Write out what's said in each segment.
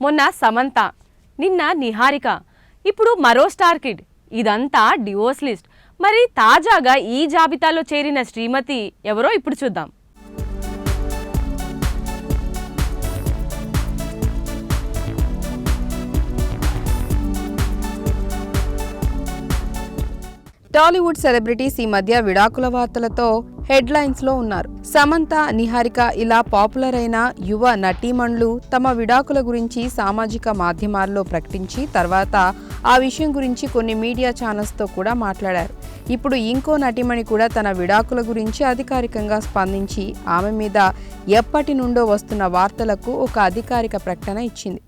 మొన్న సమంత నిన్న నిహారిక ఇప్పుడు మరో స్టార్ కిడ్. ఇదంతా డివోర్స్ లిస్ట్. మరి తాజాగా ఈ జాబితాలో చేరిన శ్రీమతి ఎవరో ఇప్పుడు చూద్దాం. టాలీవుడ్ సెలబ్రిటీస్ ఈ మధ్య విడాకుల వార్తలతో హెడ్లైన్స్లో ఉన్నారు. సమంత నిహారిక ఇలా పాపులర్ అయిన యువ నటీమణులు తమ విడాకుల గురించి సామాజిక మాధ్యమాల్లో ప్రకటించి తర్వాత ఆ విషయం గురించి కొన్ని మీడియా ఛానల్స్తో కూడా మాట్లాడారు. ఇప్పుడు ఇంకో నటీమణి కూడా తన విడాకుల గురించి అధికారికంగా స్పందించి ఆమె మీద ఎప్పటి నుండో వస్తున్న వార్తలకు ఒక అధికారిక ప్రకటన ఇచ్చింది.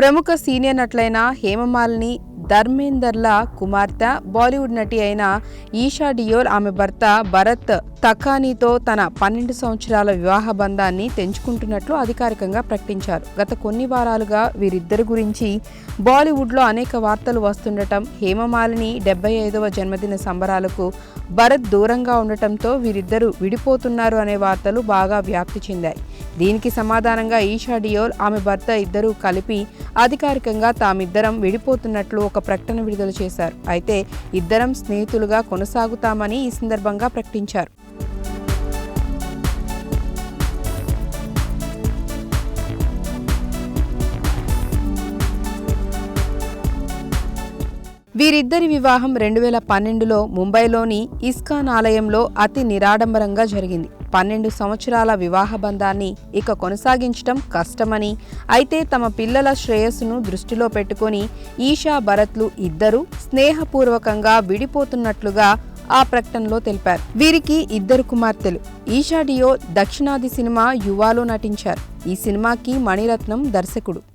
ప్రముఖ సీనియర్ నటులైన హేమమాలిని ధర్మేందర్ల కుమార్తె బాలీవుడ్ నటి అయిన ఈషా డియోల్ ఆమె భర్త భరత్ తఖానీతో తన పన్నెండు సంవత్సరాల వివాహ బంధాన్ని తెంచుకుంటున్నట్లు అధికారికంగా ప్రకటించారు. గత కొన్ని వారాలుగా వీరిద్దరి గురించి బాలీవుడ్లో అనేక వార్తలు వస్తుండటం హేమమాలిని డెబ్బై ఐదవ జన్మదిన సంబరాలకు భరత్ దూరంగా ఉండటంతో వీరిద్దరూ విడిపోతున్నారు అనే వార్తలు బాగా వ్యాప్తి చెందాయి. దీనికి సమాధానంగా ఈషా డియోల్ ఆమె భర్త ఇద్దరూ కలిపి అధికారికంగా తామిద్దరం విడిపోతున్నట్లు ఒక ప్రకటన విడుదల చేశారు. అయితే ఇద్దరం స్నేహితులుగా కొనసాగుతామని ఈ సందర్భంగా ప్రకటించారు. వీరిద్దరి వివాహం రెండు వేల పన్నెండులో ముంబైలోని ఇస్కాన్ ఆలయంలో అతి నిరాడంబరంగా జరిగింది. పన్నెండు సంవత్సరాల వివాహ బంధాన్ని ఇక కొనసాగించడం కష్టమని అయితే తమ పిల్లల శ్రేయస్సును దృష్టిలో పెట్టుకొని ఈషా భరత్లు ఇద్దరూ స్నేహపూర్వకంగా విడిపోతున్నట్లుగా ఆ ప్రకటనలో తెలిపారు. వీరికి ఇద్దరు కుమార్తెలు. ఈషా డియో దక్షిణాది సినిమా యువాలో నటించారు. ఈ సినిమాకి మణిరత్నం దర్శకుడు.